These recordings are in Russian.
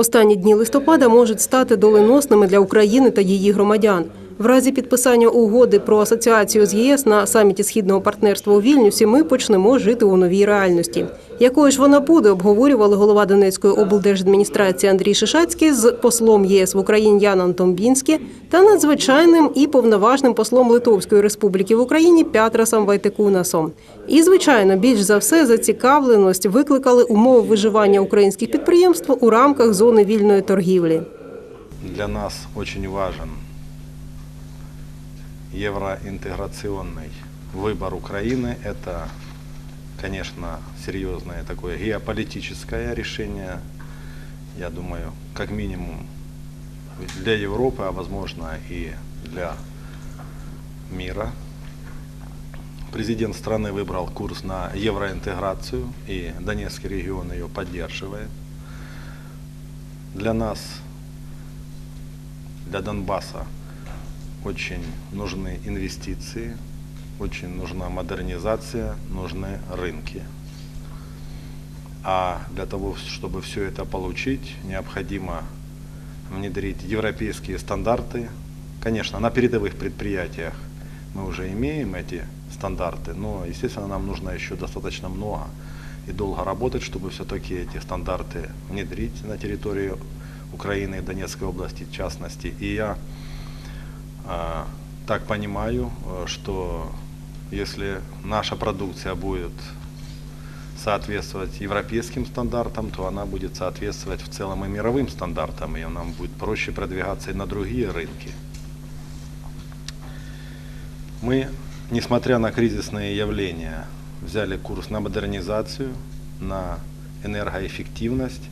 Останні дні листопада можуть стати доленосними для України та її громадян. В разі підписання угоди про асоціацію з ЄС на саміті східного партнерства у Вільнюсі ми почнемо жити у новій реальності Якою ж вона буде, обговорювали голова Донецької облдержадміністрації Андрій Шишацький з послом ЄС в Україні Яном Томбінські та надзвичайним і повноважним послом Литовської Республіки в Україні Пятрасом Вайтекунасом. І, звичайно, більш за все зацікавленість викликали умови виживання українських підприємств у рамках зони вільної торгівлі. Для нас очень важен евроинтеграционный выбор Украины. Это, конечно, серьезное такое геополитическое решение. Я думаю, как минимум для Европы, а возможно и для мира. Президент страны выбрал курс на евроинтеграцию, и Донецкий регион ее поддерживает. Для нас, для Донбасса, очень нужны инвестиции, очень нужна модернизация, нужны рынки. А для того, чтобы все это получить, необходимо внедрить европейские стандарты. Конечно, на передовых предприятиях мы уже имеем эти стандарты, но, естественно, нам нужно еще достаточно много и долго работать, чтобы все-таки эти стандарты внедрить на территории Украины и Донецкой области в частности. И я а, так понимаю, э, что если наша продукция будет соответствовать европейским стандартам, то она будет соответствовать в целом и мировым стандартам, и нам будет проще продвигаться и на другие рынки. Мы, несмотря на кризисные явления, взяли курс на модернизацию, на энергоэффективность,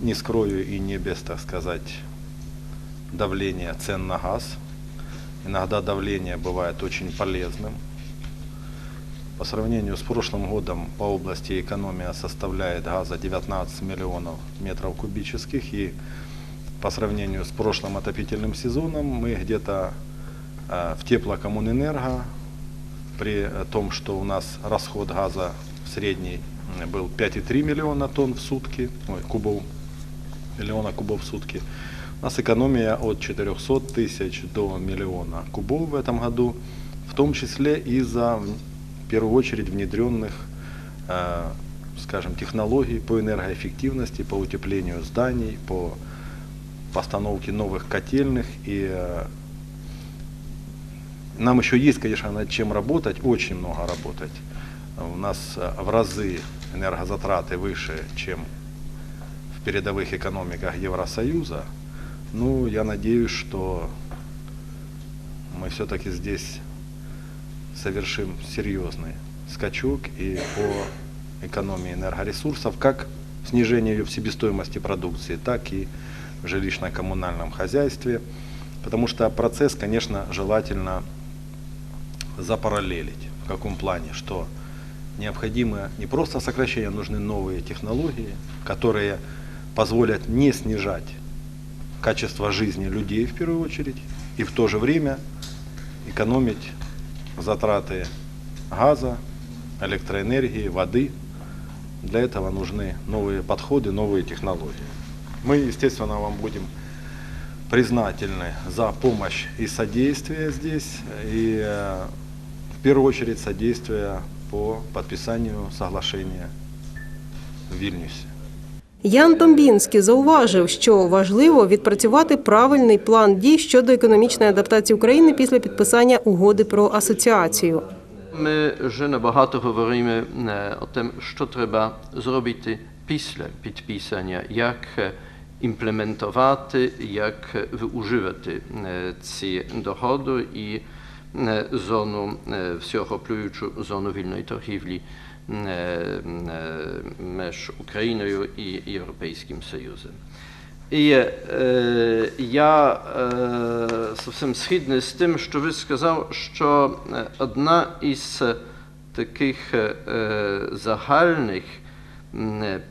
не скрою и не без, так сказать, давления цен на газ. Иногда давление бывает очень полезным. По сравнению с прошлым годом по области экономия составляет газа 19 миллионов метров кубических. И по сравнению с прошлым отопительным сезоном мы где-то э, в теплокоммунэнерго при том, что у нас расход газа в средний был 5,3 миллиона тонн в сутки, ой, кубов, миллиона кубов в сутки. У нас экономия от 400 тысяч до миллиона кубов в этом году, в том числе из-за, в первую очередь, внедренных, э, скажем, технологий по энергоэффективности, по утеплению зданий, по постановке новых котельных. И э, нам еще есть, конечно, над чем работать, очень много работать. У нас э, в разы энергозатраты выше, чем в передовых экономиках Евросоюза. Ну, я надеюсь, что мы все-таки здесь совершим серьезный скачок и по экономии энергоресурсов, как снижение ее в себестоимости продукции, так и в жилищно-коммунальном хозяйстве. Потому что процесс, конечно, желательно запараллелить. В каком плане? Что необходимо не просто сокращение, нужны новые технологии, которые позволят не снижать качество жизни людей в первую очередь и в то же время экономить затраты газа, электроэнергии, воды. Для этого нужны новые подходы, новые технологии. Мы, естественно, вам будем признательны за помощь и содействие здесь, и э, в первую очередь содействие по подписанию соглашения в Вильнюсе. Ян Томбінський зауважив, що важливо відпрацювати правильний план дій щодо економічної адаптації України після підписання угоди про асоціацію. Ми вже набагато говоримо е, о тим, що треба зробити після підписання, як е, імплементувати, як виуживати е, ці доходи і зону е, всеохоплюючу зону вільної торгівлі між Україною і Європейським Союзом. І е, я е, зовсім згідний з тим, що ви сказав, що е, одна із таких е, загальних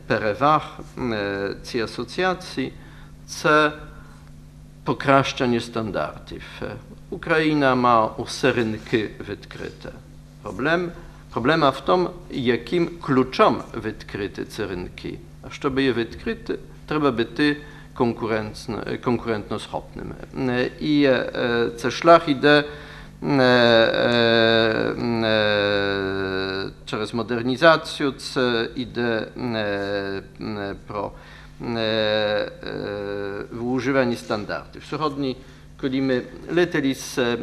переваг цієї асоціації це покращення стандартів. Україна має усе ринки відкрите. Проблем, проблема в тому, яким ключом відкрити ці ринки. А щоб її відкрити, треба бути конкурентно- конкурентносхопними. Е, І е, е, це шлях іде е, е, е, через модернізацію, це іде е, е, про е, е, вживання стандартів. Сьогодні, Kolimy leteli z e,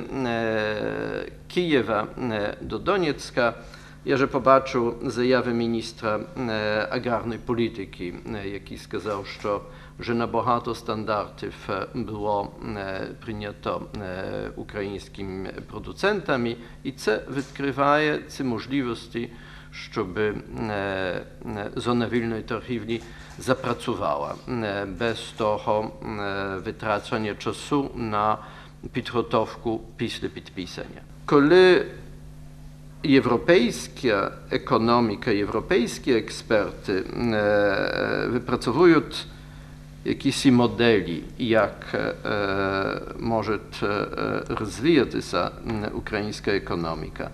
Kijewa e, do Doniecka. Ja że pobaczył zajawy ministra e, agrarnej polityki, jaki skazał, że na bohato standardów było przyjęto ukraińskimi producentami i co odkrywa te możliwości, е, українськими продуцентами, і це відкриває ці можливості, щоб е, е, зона вільної торгівлі запрацювала е, без того е, витрачання часу на підготовку після підписання. Коли європейська економіка, європейські експерти е, випрацьовують якісь моделі, як е, може е, розвиватися м, українська економіка.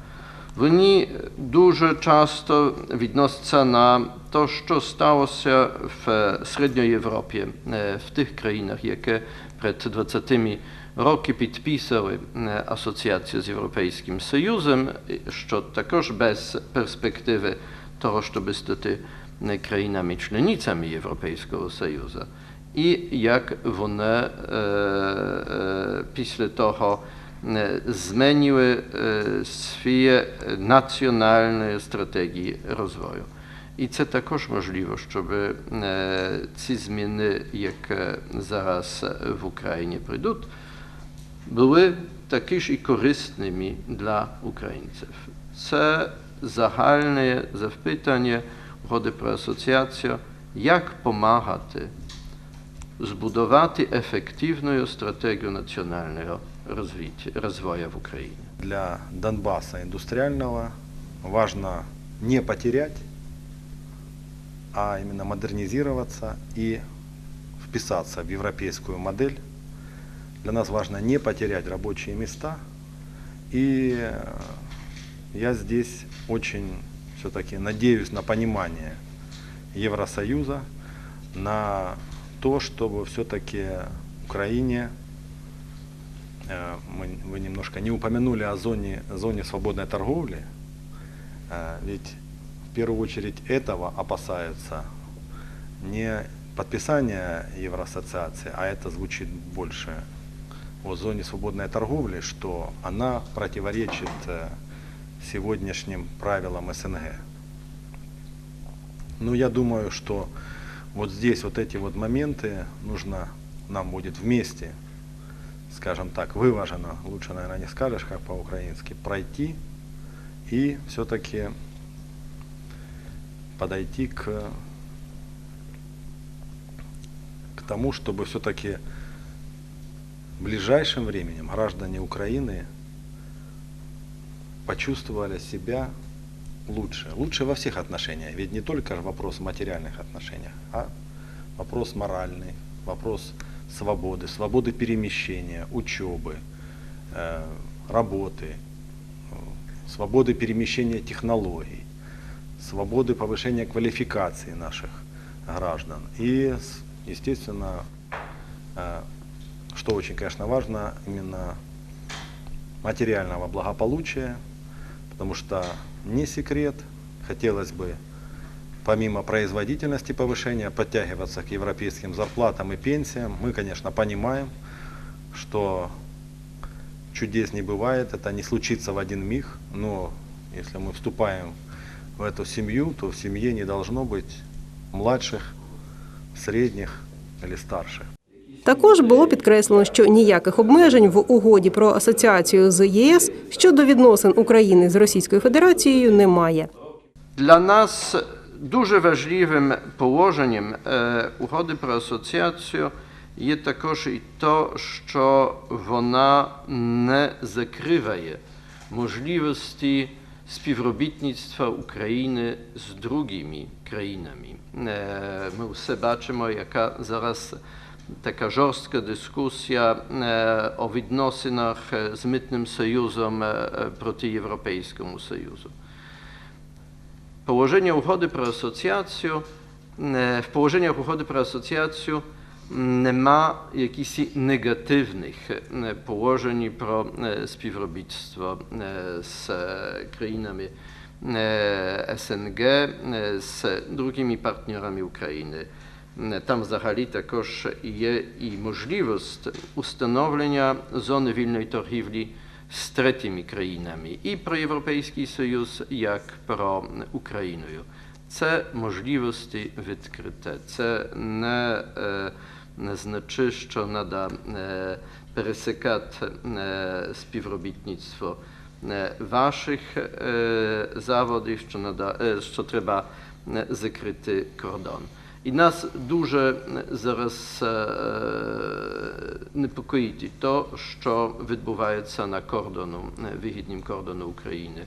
Вони дуже часто відносяться на те, що сталося в Середньої Європі, е, в тих країнах, які перед 20 роки підписали е, асоціацію з Європейським Союзом, і що також без перспективи того, щоб стати е, країнами-членницями Європейського Союзу. І як вони е, е, після того E, zmieniły e, swoje nacjonalne strategii rozwoju. I to także możliwość, żeby e, te zmiany, jakie zaraz w Ukrainie przyjdą, były takież i korzystnymi dla Ukraińców. To zahalne zapytanie Uchody pro asocjację, jak pomaga zbudować efektywną strategię nacjonalną ефективну стратегію національного розвиття, розвою в Україні. Для Донбасса индустриального важно не потерять, а именно модернизироваться и вписаться в европейскую модель. Для нас важно не потерять рабочие места. И э, я здесь очень все-таки надеюсь на понимание Евросоюза, на то, чтобы все-таки Украине Э, мы, вы немножко не упомянули о зоне, зоне свободной торговли, Э, ведь в первую очередь этого опасаются не подписание Евроассоциации, а это звучит больше о зоне свободной торговли, что она противоречит э, сегодняшним правилам СНГ. Ну, я думаю, что вот здесь вот эти вот моменты нужно нам будет вместе скажем так, выважено, лучше, наверное, не скажешь, как по-украински, пройти и все-таки подойти к, к тому, чтобы все-таки ближайшим временем граждане Украины почувствовали себя лучше. Лучше во всех отношениях. Ведь не только вопрос материальных отношениях, а вопрос моральный, вопрос свободы, свободы перемещения, учебы, э, работы, свободы перемещения технологий, свободы повышения квалификации наших граждан. И, естественно, э, что очень, конечно, важно, именно материального благополучия, потому что не секрет, хотелось бы помимо производительности повышения подтягиваться к европейским зарплатам и пенсиям. Мы, конечно, понимаем, что чудес не бывает, это не случится в один миг, но если мы вступаем в эту семью, то в семье не должно быть младших, средних или старших. Також було підкреслено, що ніяких обмежень в угоді про асоціацію з ЄС щодо відносин України з Російською Федерацією немає. Для нас дуже важливим положенням е, угоди про асоціацію є також і те, що вона не закриває можливості співробітництва України з другими країнами. Е, Ми все бачимо, яка зараз така жорстка дискусія е, о відносинах е, з Митним Союзом е, е, проти Європейському Союзу. Położenie ugody pro asocjację, e, w położeniach ugody pro asocjację нема якихось негативних е, положень про е, співробітство е, з е, країнами е, СНГ, е, з другими партнерами України. Е, Там взагалі також є і можливість установлення зони вільної торгівлі з третіми країнами, і про Європейський Союз, як про Україною. Це можливості відкрите. Це не, е, не значить, що треба е, пересикати е, співробітництво е, ваших е, заводів, що, нада, е, що треба е, закрити кордон. І нас дуже зараз е, непокоїть то, що відбувається на кордону, е, вигіднім кордону України,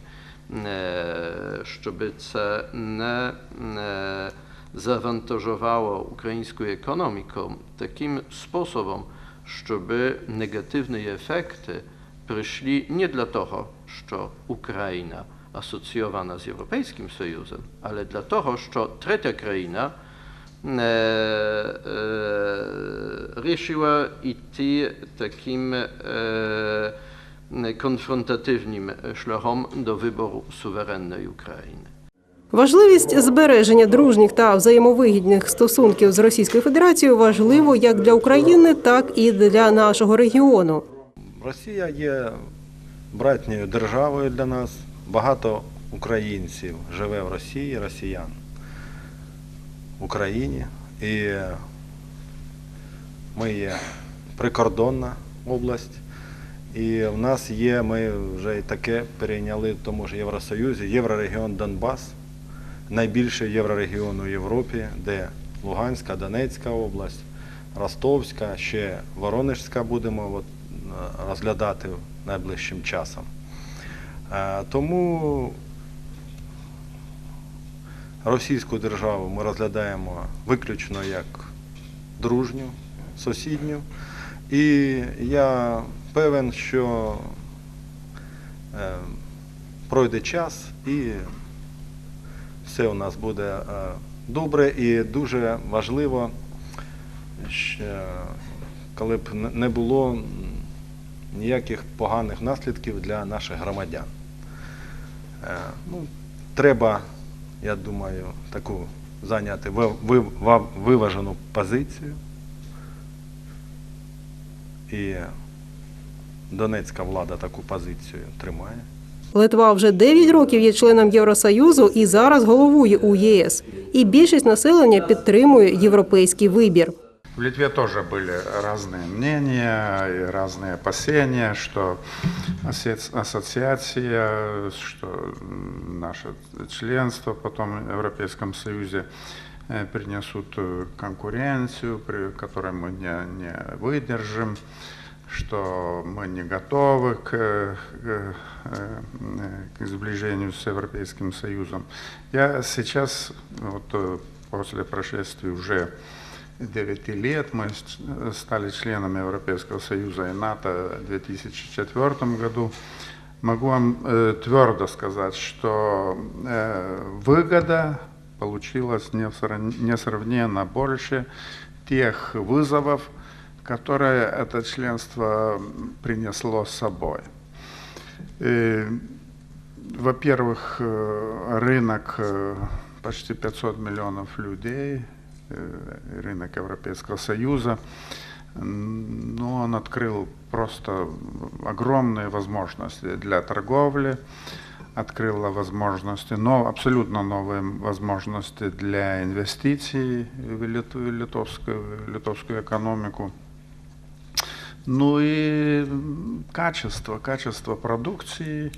Е, щоб це не е, завантажувало українську економіку таким способом, щоб негативні ефекти прийшли не для того, що Україна асоційована з Європейським Союзом, але для того, рішила йти таким е, конфронтативним шляхом до вибору суверенної України. Важливість збереження дружніх та взаємовигідних стосунків з Російською Федерацією важливо як для України, так і для нашого регіону. Росія є братньою державою для нас. Багато українців живе в Росії, росіян Україні. І ми є прикордонна область. І в нас є, ми вже і таке перейняли в тому ж Євросоюзі, Єврорегіон Донбас, найбільший єврорегіон у Європі, де Луганська, Донецька область, Ростовська, ще Воронежська будемо от, е, розглядати найближчим часом. Е, Тому російську державу ми розглядаємо виключно як дружню, сусідню. І я певен, що е, пройде час і все у нас буде е, добре і дуже важливо, що, коли б не- було ніяких поганих наслідків для наших громадян. Е, Ну, треба, я думаю, таку зайняти ви- ви- виважену позицію. І донецька влада таку позицію тримає. Литва вже 9 років є членом Євросоюзу і зараз головує у єС. І більшість населення підтримує європейський вибір. В Литве тоже были разные мнения и разные опасения, что ассоциация, что наше членство потом в Европейском Союзе э, принесут э, конкуренцию, при которой мы не, не выдержим, что мы не готовы к, э, к, к сближению с Европейским Союзом. Я сейчас, вот, после прошествия уже 9 лет мы с- стали членами Европейского Союза и НАТО в 2004 году. Могу вам э, твердо сказать, что э, выгода получилась несрав- несравненно больше тех вызовов, которые это членство принесло с собой. Э, Во-первых, э, рынок э, почти 500 миллионов людей, э, рынок Европейского Союза, но он открыл просто огромные возможности для торговли, открыла возможности, но абсолютно новые возможности для инвестиций в лит- в литовскую, в литовскую экономику. Ну и качество, качество продукции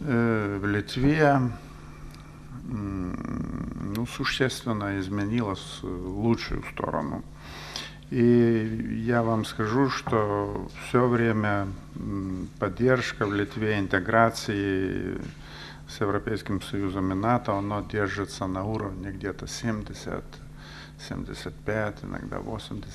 э, в Литве ну, существенно изменилось в лучшую сторону. И я вам скажу, что все время поддержка в Литве интеграции с Европейским Союзом и НАТО, оно держится на уровне где-то 70, 75, иногда 80.